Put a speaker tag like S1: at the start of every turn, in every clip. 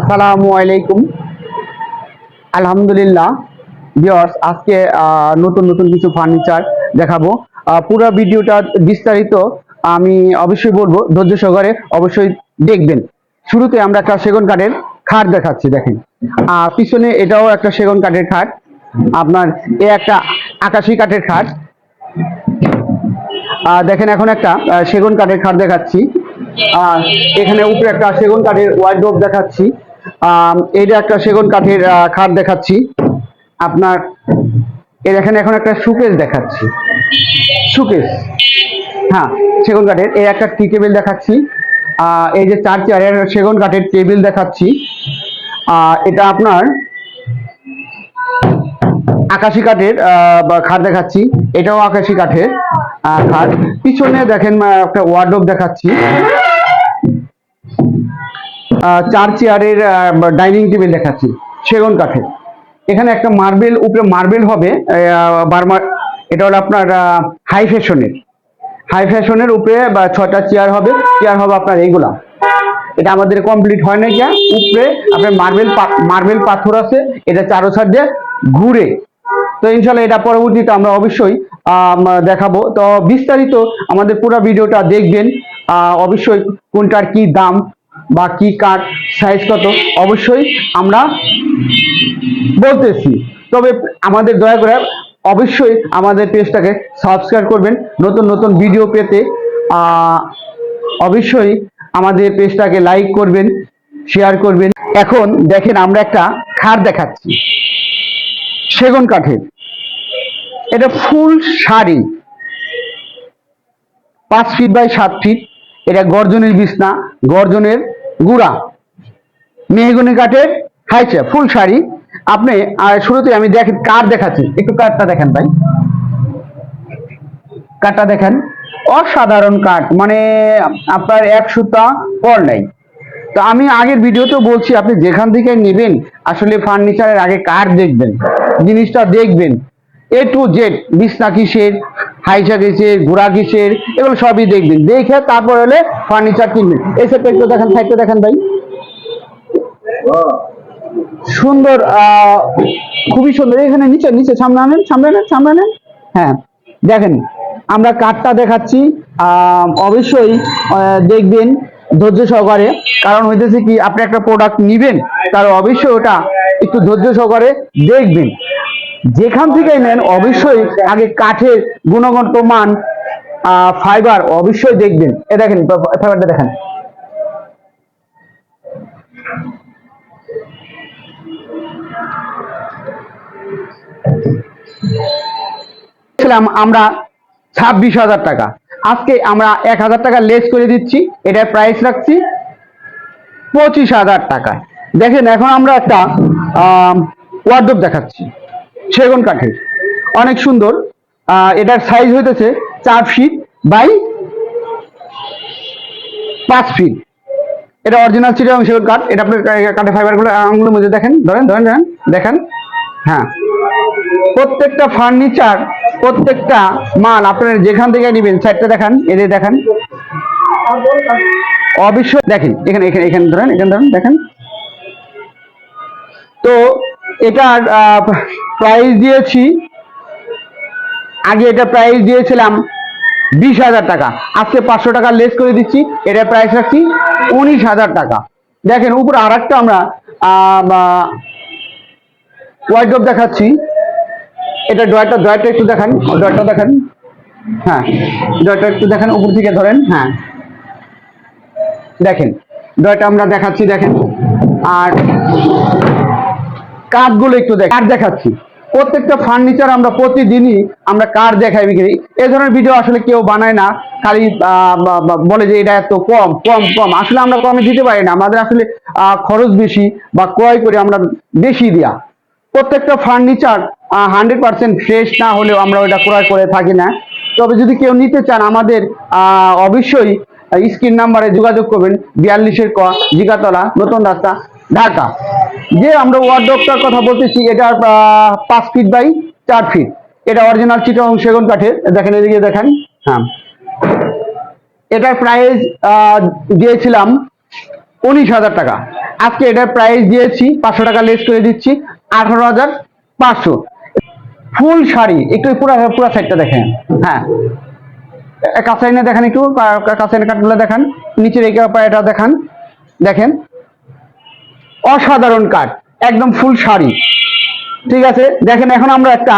S1: আসসালামু আলাইকুম। আলহামদুলিল্লাহ ভিউয়ার্স আজকে নতুন নতুন কিছু ফার্নিচার দেখাবো। পুরো ভিডিওটা বিস্তারিত আমি অবশ্যই বলব, ধৈর্য সহকারে অবশ্যই দেখবেন। শুরুতে আমরা একটা সেগুন কাঠের খাট দেখাচ্ছি, দেখেন। আর পিছনে এটাও একটা সেগুন কাঠের খাট। আপনার, এ একটা আকাশি কাঠের খাট। দেখেন এখন একটা সেগুন কাঠের খাট দেখাচ্ছি। আর এখানে উপরে একটা সেগুন কাঠের ওয়ার্ডরোব দেখাচ্ছি। এইটা একটা সেগুন কাঠের খাট দেখাচ্ছি। আপনার, এর এখানে এখন একটা সুকেস দেখাচ্ছি। সুকেস হ্যাঁ সেগুন কাঠের। এই একটা টি টেবিল দেখাচ্ছি। এই যে চার চেয়ারের সেগুন কাঠের টেবিল দেখাচ্ছি। এটা আপনার আকাশি কাঠের খাট দেখাচ্ছি। এটাও আকাশি কাঠের খাট। পিছনে দেখেন একটা ওয়ার্ডরোব দেখাচ্ছি। চার চেয়ারের ডাইনিং টেবিল দেখাচ্ছি, সেগুন কাঠের। এখানে একটা মার্বেল, উপরে মার্বেল হবে বার্মা এটা হলো আপনার হাই ফ্যাশনের। হাই ফ্যাশনের উপরে, বা ছটা চেয়ার হবে চেয়ার হবে আপনার এইগুলা এটা আমাদের কমপ্লিট হয় না কিয়া উপরে আপনার মার্বেল মার্বেল পাথর আছে, এটা চারো সাইড দিয়ে ঘুরে। তো ইনশাল্লাহ এটা পরবর্তীতে আমরা অবশ্যই দেখাবো। তো বিস্তারিত আমাদের পুরো ভিডিওটা দেখবেন অবশ্যই কোনটার কি দাম বা কি কাঠ সাইজ কত, অবশ্যই আমরা বলতেছি। তবে আমাদের দয়া করে অবশ্যই আমাদের পেজটাকে সাবস্ক্রাইব করবেন। নতুন নতুন ভিডিও পেতে অবশ্যই আমাদের পেজটাকে লাইক করবেন শেয়ার করবেন। এখন দেখেন আমরা একটা খাট দেখাচ্ছি। সেগুন কাঠের। এটা ফুল শাড়ি। পাঁচ ফিট বাই সাত ফিট এটা গর্জনের বিছনা, গর্জনের গুড়া, মেহগুনি কাঠের হাইচে ফুল শাড়ি। আপনি শুরুতে আমি দেখেন কাঠ দেখাচ্ছি। একটু কাঠটা দেখেন ভাই। কাঠটা দেখেন। অসাধারণ কাঠ মানে আপনার এক সুতা পর নাই। তো আমি আগের ভিডিওতেও বলছি, আপনি যেখান থেকে নেবেন, আসলে ফার্নিচারের আগে কাঠ দেখবেন, জিনিসটা দেখবেন। এ টু জেড বিছনা কিসের হাইসা কিসের ঘোড়া কিসের এগুলো সবই দেখবেন। দেখে তারপর হলে ফার্নিচার কিনবেন। এসে একটু দেখেন, সাইডটা দেখেন ভাই। সুন্দর খুবই সুন্দর। এখানে নিচে নিচে, সামনে আনেন সামনে আনেন সামনে আনেন। হ্যাঁ দেখেন, আমরা কাঠটা দেখাচ্ছি। অবশ্যই দেখবেন ধৈর্য সহকারে। কারণ হইতেছে কি, আপনি একটা প্রোডাক্ট নিবেন তার অবশ্যই ওটা একটু ধৈর্য সহকারে দেখবেন। যেখান থেকেই নেন, অবশ্যই আগে কাঠের গুণগত মান ফাইবার অবশ্যই দেখবেন। এ দেখেন ফাইবারটা দেখেন। আমরা ছাব্বিশ হাজার টাকা। আজকে আমরা এক হাজার টাকা লেস করে দিচ্ছি, এটার প্রাইস রাখছি পঁচিশ হাজার টাকা দেখেন, এখন আমরা একটা ওয়ার্ডরোব দেখাচ্ছি। সেগুন কাঠের। অনেক সুন্দর। এটার সাইজ হইতেছে চার ফিট বাই পাঁচ ফিট এটা অরিজিনাল চিটাং সেগুন কাঠ। এটা আপনার কাঠের ফাইবারগুলো আঙুলের মধ্যে দেখেন। ধরেন ধরেন ধরেন, দেখেন। হ্যাঁ। প্রত্যেকটা ফার্নিচার প্রত্যেকটা মাল আপনারা যেখান থেকে নেবেন সাইডটা দেখান এদের দেখান। অবশ্যই দেখেন, এখানে এখানে এখানে ধরেন এখানে ধরেন, দেখেন। তো এটার প্রাইস দিয়েছি, আগে এটা প্রাইস দিয়েছিলাম বিশ হাজার টাকা। আজকে পাঁচশো টাকা লেস করে দিচ্ছি, এটা প্রাইস রাখছি উনিশ হাজার টাকা। দেখেন, উপরে আর একটা আমরা ওয়াইড্রপ দেখাচ্ছি। এটা ড্রয়ারটা ড্রয়ারটা একটু দেখান, ড্রয়ারটা দেখান। হ্যাঁ ড্রয়ারটা একটু দেখেন, উপর থেকে ধরেন হ্যাঁ। দেখেন, ড্রয়ারটা আমরা দেখাচ্ছি, দেখেন। আর কাঠগুলো একটু দেখ কাঠ দেখাচ্ছি। প্রত্যেকটা ফার্নিচার আমরা প্রতিদিনই আমরা কাঠ দেখাই বিক্রি এই ধরনের ভিডিও আসলে কেউ বানায় না, খালি বলে যে এটা এত কম কম কম। আসলে আমরা কমে দিতে পারি না। আমাদের আসলে খরচ বেশি বা ক্রয় করে আমরা বেশি দেয়া। প্রত্যেকটা ফার্নিচার হান্ড্রেড পার্সেন্ট ফ্রেশ না হলেও আমরা ওটা ক্রয় করে থাকি না। তবে যদি কেউ নিতে চান আমাদের অবশ্যই স্ক্রিন নাম্বারে যোগাযোগ করবেন। বিয়াল্লিশের ক, জিগাতলা, নতুন রাস্তা, ঢাকা। যে আমরা ওয়ার্ডরোবটার কথা বলতেছি, এটা পাঁচ ফিট বাই চার ফিট এটা অরিজিনাল চিটং সেগুন কাঠের। দেখেন এদিকে দেখেন। হ্যাঁ। এটার প্রাইস দিয়েছিলাম উনিশ হাজার টাকা। আজকে এটার প্রাইস দিয়েছি পাঁচশো টাকা লেস করে দিচ্ছি, আঠারো হাজার পাঁচশো। ফুল শাড়ি, একটু পুরো পুরো সাইডটা দেখেন। হ্যাঁ। কাঁচাইনে দেখান একটু কাঁচাইনে কাঠগুলো দেখান নিচের এই পায়েটা দেখান। দেখেন। অসাধারণ কাঠ, একদম ফুল শাড়ি। ঠিক আছে? দেখেন, এখন আমরা একটা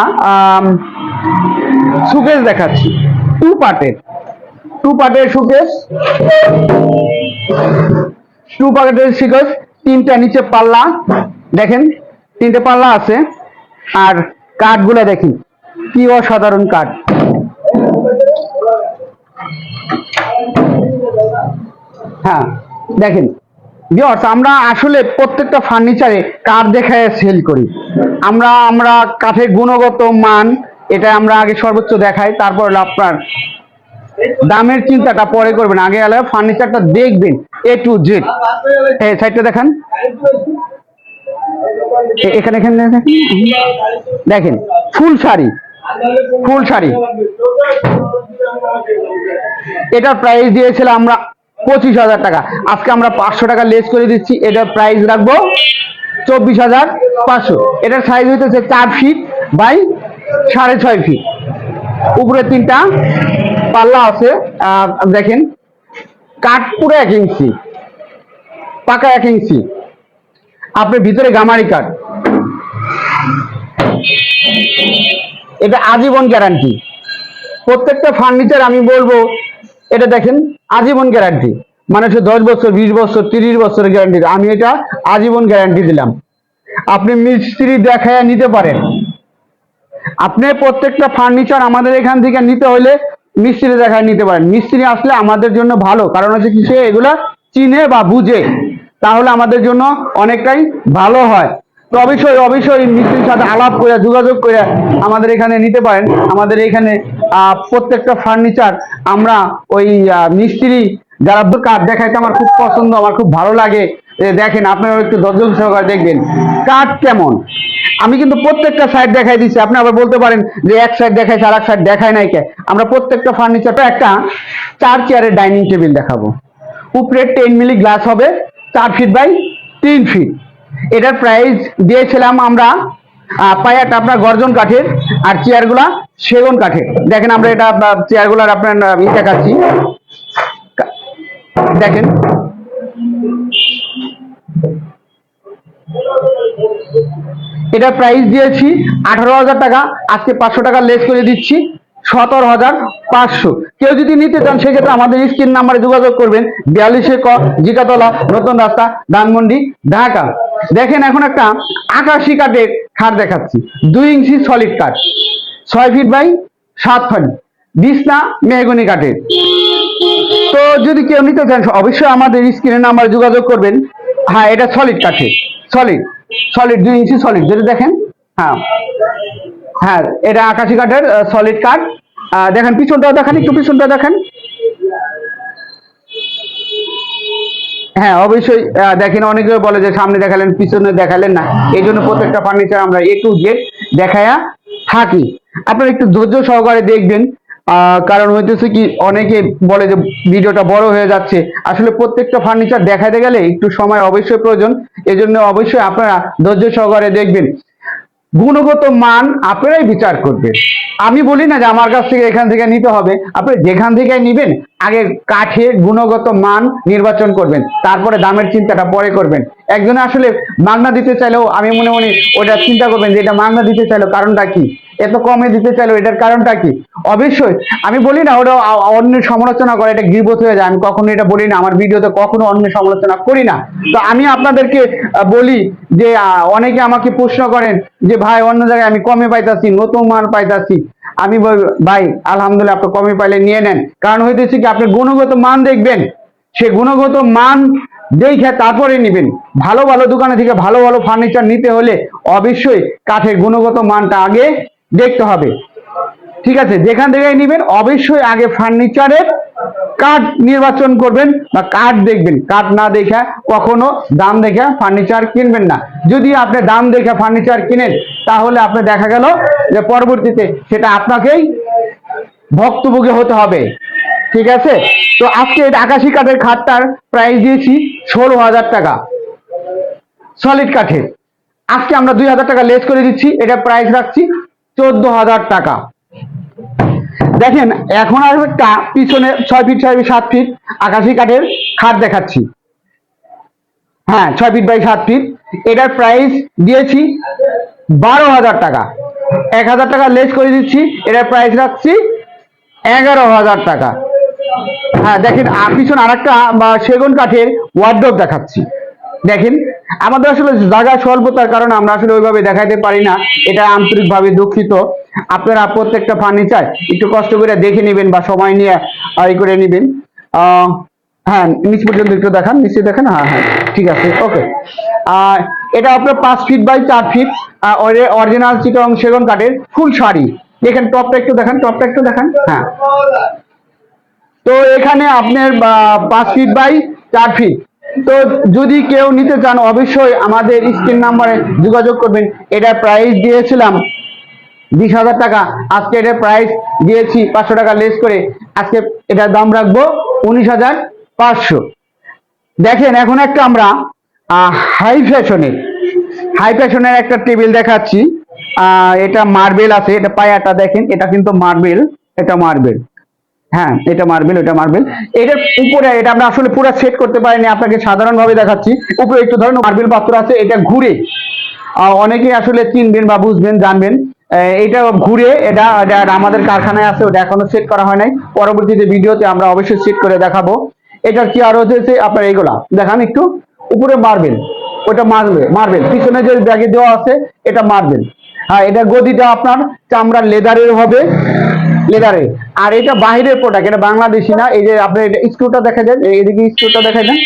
S1: সুকেস দেখাচ্ছি। টু পার্টের টু পার্টের সুকেস টু পার্টের সুকেস তিনটা নিচে পাল্লা, দেখেন, তিনটে পাল্লা আছে। আর কাঠগুলো দেখি কি অসাধারণ কাঠ। হ্যাঁ দেখেন ভিউয়ার্স আমরা আসলে প্রত্যেকটা ফার্নিচারে কাঠ দেখায় সেল করি। আমরা আমরা কাঠের গুণগত মান, এটা আমরা আগে সর্বোচ্চ দেখাই, তারপর আপনার দামের চিন্তাটা পরে করবেন। আগে গেলে ফার্নিচারটা দেখবেন এ টু জেড এই সাইডটা দেখান। এখানে এখানে দেখেন দেখেন, ফুল শাড়ি ফুল শাড়ি। এটার প্রাইস দিয়েছিলাম আমরা পঁচিশ হাজার টাকা। আজকে আমরা পাঁচশো টাকা লেস করে দিচ্ছি। এটার প্রাইস রাখব চব্বিশ হাজার পাঁচশো। এটার সাইজ হইতেছে চার ফিট বাই সাড়ে ছয় ফিট উপরে তিনটা পাল্লা আছে। দেখেন, কাঠ পুরো এক ইঞ্চি, পাকা এক ইঞ্চি। আপনার ভিতরে গামারি কাঠ। এটা আজীবন গ্যারান্টি প্রত্যেকটা ফার্নিচার আমি বলব এটা দেখেন আজীবন গ্যারান্টি মানে সে দশ বছর, বিশ বছর, তিরিশ বছরের গ্যারান্টি আমি এটা আজীবন গ্যারান্টি দিলাম। আপনি মিস্ত্রি দেখায় নিতে পারেন। আপনি প্রত্যেকটা ফার্নিচার আমাদের এখান থেকে নিতে হলে মিস্ত্রি দেখায় নিতে পারেন। মিস্ত্রি আসলে আমাদের জন্য ভালো, কারণ হচ্ছে কি সে এগুলা চিনে বা বুঝে। তাহলে আমাদের জন্য অনেকটাই ভালো হয়। তো অবশ্যই অবশ্যই মিস্ত্রির সাথে আলাপ করে যোগাযোগ করে আমাদের এখানে নিতে পারেন। আমাদের এখানে প্রত্যেকটা ফার্নিচার আমরা ওই মিস্ত্রি যারা কাঠ দেখাইতে আমার খুব পছন্দ, আমার খুব ভালো লাগে দেখেন আপনারা একটু ধৈর্য সহকারে দেখবেন। কাঠ কেমন? আমি কিন্তু প্রত্যেকটা সাইড দেখাই দিচ্ছি। আপনি আবার বলতে পারেন যে এক সাইড দেখাইছে আর এক সাইড দেখায় নাই কে? আমরা প্রত্যেকটা ফার্নিচারটা একটা চার চেয়ারের ডাইনিং টেবিল দেখাবো। উপরে টেন মিলি গ্লাস হবে, চার ফিট বাই তিন ফিট এটার প্রাইস দিয়েছিলাম আমরা পায়াটা আপনার গর্জন কাঠের আর চেয়ারগুলা সেগুন কাঠের। দেখেন আমরা এটা চেয়ারগুলার আপনার ই দেখাচ্ছি দেখেন। এটা প্রাইস দিয়েছি আঠারো হাজার টাকা। আজকে পাঁচশো টাকা লেস করে দিচ্ছি। সতেরো হাজার পাঁচশো। কেউ যদি নিতে চান, সেক্ষেত্রে আমাদের স্ক্রিন নাম্বারে যোগাযোগ করবেন। বিয়াল্লিশে ক, জিকাতলা, নতুন রাস্তা, ধানমন্ডি, ঢাকা। দেখেন, এখন একটা আকাশি কাঠের খাট দেখাচ্ছি। দুই ইঞ্চি সলিড কাঠ। ছয় ফিট বাই সাত ফিট বিছনা মেহগনি কাঠের। তো যদি কেউ নিতে চান, অবশ্যই আমাদের স্ক্রিনের নাম্বার যোগাযোগ করবেন। হ্যাঁ এটা সলিড কাঠের। সলিড সলিড দুই ইঞ্চি সলিড যেটা দেখেন হ্যাঁ। হ্যাঁ এটা আকাশি কাঠের সলিড কাঠ। দেখেন পিছনটা দেখেন, একটু পিছনটা দেখেন। হ্যাঁ অবশ্যই দেখেন, অনেকে বলে যে সামনে দেখালেন, পিছনে দেখালেন না। এই জন্য প্রত্যেকটা ফার্নিচার আমরা এ টু জেড দেখায়া থাকি। আপনারা একটু ধৈর্য সহকারে দেখবেন কারণ হইতেছে কি, অনেকে বলে যে ভিডিওটা বড় হয়ে যাচ্ছে। আসলে প্রত্যেকটা ফার্নিচার দেখাতে গেলে একটু সময় অবশ্যই প্রয়োজন। এজন্য অবশ্যই আপনারা ধৈর্য সহকারে দেখবেন। গুণগত মান আপনারাই বিচার করবে। আমি বলি না যে আমার কাছ থেকে এখান থেকে নিতে হবে। আপনি যেখান থেকে নিবেন, আগে কাঠের গুণগত মান নির্বাচন করবেন, তারপরে দামের চিন্তাটা পরে করবেন। একজনে আসলে মাগনা দিতে চাইলেও আমি মনে মনে ওটা চিন্তা করবেন যে এটা মাগনা দিতে চাইলো কারণটা কি? এত কমে দিতে চাইলো, এটার কারণটা কি? অবশ্যই, আমি বলি না, ওটা অন্য সমালোচনা করে এটা গিরবত হয়ে যায়, আমি কখনো এটা বলি না, আমার ভিডিওতে কখনো অন্য সমালোচনা করি না। তো আমি আপনাদেরকে বলি যে অনেকে আমাকে প্রশ্ন করেন যে, ভাই, অন্য জায়গায় আমি কমে পাইতাছি, নতুন মাল পাইতাছি। আমি ভাই, আলহামদুলিল্লাহ, আপনি কমে পাইলে নিয়ে নেন। কারণ হইতেছে কি, আপনি গুণগত মান দেখবেন, সে গুণগত মান দেখে তারপরে নিবেন। ভালো ভালো দোকানে থেকে ভালো ভালো ফার্নিচার নিতে হলে অবশ্যই কাঠের গুণগত মানটা আগে দেখতে হবে। ঠিক আছে, যেখান থেকে নিবেন, অবশ্যই আগে ফার্নিচারের কাঠ নির্বাচন করবেন বা কাঠ দেখবেন। কাঠ না দেখে কখনো দাম দেখে ফার্নিচার কিনবেন না। যদি আপনি দাম দেখে ফার্নিচার কিনেন, তাহলে আপনি দেখা গেল যে পরবর্তীতে সেটা আপনাকেই ভক্তভোগী হতে হবে। ঠিক আছে? তো আজকে এটা আকাশি কাঠের খাটটার প্রাইস দিয়েছি ষোলো হাজার টাকা। সলিড কাঠের। আজকে আমরা দুই হাজার টাকা লেস করে দিচ্ছি, এটা প্রাইস রাখছি। চোদ্দ হাজার টাকা। দেখেন, এখন আর একটা পিছনে ছয় ফিট ছয় ফিট সাত ফিট আকাশি কাঠের খাট দেখাচ্ছি। হ্যাঁ ছয় ফিট বাই সাত ফিট এটার প্রাইস দিয়েছি বারো হাজার টাকা। এক হাজার টাকা লেস করে দিচ্ছি, এটার প্রাইস রাখছি এগারো হাজার টাকা। হ্যাঁ দেখেন, আর পিছনে আরেকটা, বা সেগুন কাঠের ওয়ার্ড্রোপ দেখাচ্ছি। দেখেন, আমাদের আসলে জায়গা স্বল্পতার কারণে আমরা আসলে ওইভাবে দেখাইতে পারি না। এটা আন্তরিকভাবে দুঃখিত। আপনারা প্রত্যেকটা ফার্নিচার একটু কষ্ট করে দেখে নেবেন বা সময় নিয়ে ই করে নেবেন। হ্যাঁ নিচ পর্যন্ত একটু দেখান, নিচে দেখেন হ্যাঁ হ্যাঁ ঠিক আছে ওকে আর এটা আপনার পাঁচ ফিট বাই চার ফিট অরিজিনাল চিটং সেগুন কাঠের ফুল শাড়ি। দেখেন টপটা একটু দেখান টপটা একটু দেখান হ্যাঁ। তো এখানে আপনার পাঁচ ফিট বাই চার ফিট তো যদি কেউ নিতে চান, অবশ্যই আমাদের স্ক্রিন নাম্বারে যোগাযোগ করবেন। এটার প্রাইস দিয়েছিলাম বিশ হাজার টাকা। আজকে এটার প্রাইস দিয়েছি পাঁচশো টাকা লেস করে। আজকে এটার দাম রাখব উনিশ হাজার পাঁচশো। দেখেন, এখন একটা আমরা হাই ফ্যাশনের হাই ফ্যাশনের একটা টেবিল দেখাচ্ছি। এটা মার্বেল আছে, এটা পায়াটা দেখেন, এটা কিন্তু মার্বেল এটা মার্বেল হ্যাঁ এটা মার্বেল এটা মার্বেল এটার উপরে, এটা আমরা আসলে পুরো সেট করতে পারিনি, আপনাকে সাধারণভাবে দেখাচ্ছি। উপরে একটু ধরুন মার্বেল পাত্র আছে, এটা ঘুরে। অনেকেই আসলে চিনবেন বা বুঝবেন, জানবেন। এটা ঘুরে, এটা এটা আমাদের কারখানায় আছে, ওটা এখনও সেট করা হয় নাই। পরবর্তীতে ভিডিওতে আমরা অবশ্যই সেট করে দেখাবো। এটার কি আর হচ্ছে, আপনার এইগুলা। দেখান একটু। উপরে মার্বেল ওটা মার্বেল মার্বেল পিছনে যে ব্যাগে দেওয়া আছে, এটা মার্বেল হ্যাঁ এটা গদিটা আপনার চামড়ার লেদারের হবে, লেদারে। আর এটা বাহিরের প্রোডাক্ট এটা বাংলাদেশি না, এই যে আপনার এটা স্ক্রুটা দেখা যায় এদিকে স্ক্রুটা দেখা যায়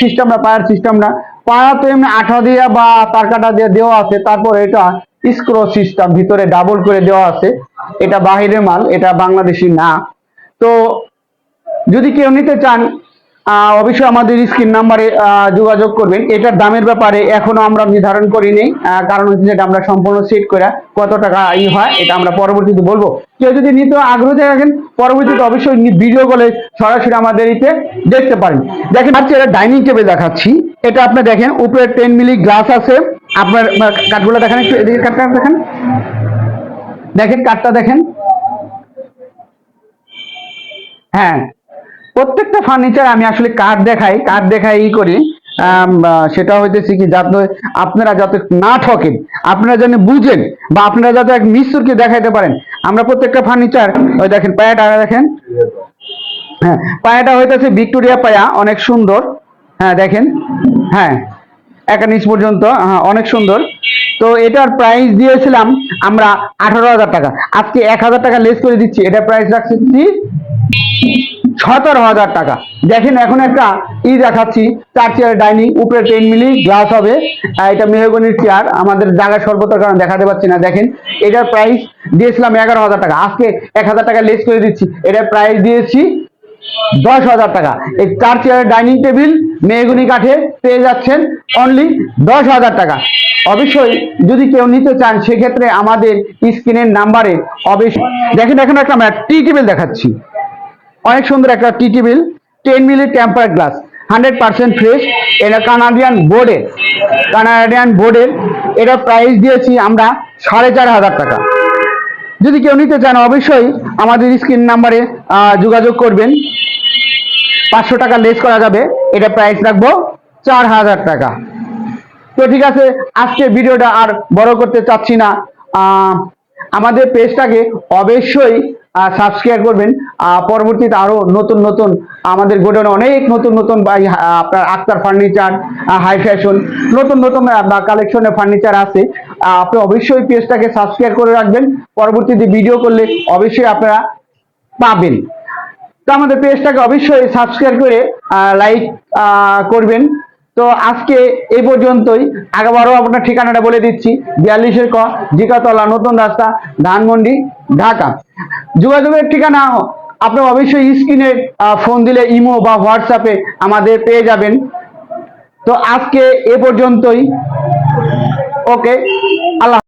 S1: সিস্টেমটা পায়ার সিস্টেম না। পায়া তো এমনি আঠা দিয়ে বা তার কাটা দিয়ে দেওয়া আছে, তারপর এটা স্ক্রু সিস্টেম ভিতরে ডাবল করে দেওয়া আছে। এটা বাহিরের মাল, এটা বাংলাদেশি না। তো যদি কেউ নিতে চান অবশ্যই আমাদের স্ক্রিন নাম্বারে যোগাযোগ করবেন। এটার দামের ব্যাপারে এখনও আমরা নির্ধারণ করিনি আহ, কারণ হচ্ছে যেটা আমরা সম্পূর্ণ সেট করে কত টাকা ই হয় এটা আমরা পরবর্তীতে বলব। কেউ যদি নিতে আগ্রহ থাকেন পরবর্তীতে অবশ্যই ভিডিও কলে সরাসরি আমাদের ইতে দেখতে পারেন। দেখেন আজকে এটা ডাইনিং টেবিল দেখাচ্ছি। এটা আপনি দেখেন উপরে টেন মিলি গ্লাস আছে। আপনার কাঠগুলো দেখেন একটু এদিকে কাঠটা দেখেন। দেখেন কাঠটা দেখেন। হ্যাঁ প্রত্যেকটা ফার্নিচার আমি আসলে কাঠ দেখাই কাঠ দেখাই ই করি। সেটা হইতেছে কি, যাতে আপনারা যাতে না ঠকেন, আপনারা যেন বুঝেন, বা আপনারা যাতে এক মিস্ত্রিকে দেখাইতে পারেন। আমরা প্রত্যেকটা ফার্নিচার ওই দেখেন পায়াটা দেখেন। হ্যাঁ পায়াটা হইতেছে ভিক্টোরিয়া পায়া, অনেক সুন্দর। হ্যাঁ দেখেন। হ্যাঁ একা নিচ পর্যন্ত হ্যাঁ অনেক সুন্দর। তো এটার প্রাইস দিয়েছিলাম আমরা আঠারো হাজার টাকা। আজকে এক হাজার টাকা লেস করে দিচ্ছি। এটা প্রাইস রাখছি সতেরো হাজার টাকা। দেখেন, এখন একটা ই দেখাচ্ছি চার চেয়ার ডাইনিং উপরে টেন মিলি গ্লাস হবে। এটা মেহগনির চেয়ার আমাদের জায়গা স্বল্পতার কারণে দেখাতে পাচ্ছি না। দেখেন, এটার প্রাইস দিয়েছিলাম এগারো হাজার টাকা। আজকে এক হাজার টাকা লেস করে দিচ্ছি। এটার প্রাইস দিয়েছি দশ হাজার টাকা। এই চার চেয়ারের ডাইনিং টেবিল মেহগুনি কাঠে পেয়ে যাচ্ছেন অনলি দশ হাজার টাকা। অবশ্যই, যদি কেউ নিতে চান, সেক্ষেত্রে আমাদের স্ক্রিনের নাম্বারে অবশ্যই দেখেন, এখন একটা আমরা টি টেবিল দেখাচ্ছি। অনেক সুন্দর একটা T table ten milli temper glass hundred percent fresh এটা কানাডিয়ান বোর্ডের কানাডিয়ান বোর্ডের এটা প্রাইস দিয়েছি আমরা সাড়ে চার হাজার টাকা। যদি কেউ নিতে চান অবশ্যই আমাদের স্ক্রিন নাম্বারে যোগাযোগ করবেন। পাঁচশো টাকা লেস করা যাবে, এটা প্রাইস রাখব চার হাজার টাকা। তো ঠিক আছে আজকে ভিডিওটা আর বড় করতে চাচ্ছি না। আমাদের পেজটাকে অবশ্যই সাবস্ক্রাইব করবেন। পরবর্তীতে আরও নতুন নতুন আমাদের গোডাউনে অনেক নতুন নতুন আপনার আক্তার ফার্নিচার হাই ফ্যাশন নতুন নতুন কালেকশনের ফার্নিচার আছে। আপনি অবশ্যই পেজটাকে সাবস্ক্রাইব করে রাখবেন। পরবর্তীতে ভিডিও করলে অবশ্যই আপনারা পাবেন। তো আমাদের পেজটাকে অবশ্যই সাবস্ক্রাইব করে লাইক করবেন। তো আজকে এই পর্যন্তই। আগেবারও আপনার ঠিকানাটা বলে দিচ্ছি। বিয়াল্লিশের ক, জিকাতলা, নতুন রাস্তা, ধানমন্ডি, ঢাকা। যোগাযোগের ঠিকানা আপনি অবশ্যই স্ক্রিনে ফোন দিলে ইমো বা হোয়াটসঅ্যাপে আমাদের পেয়ে যাবেন। তো আজকে এ পর্যন্তই। ওকে, আল্লাহ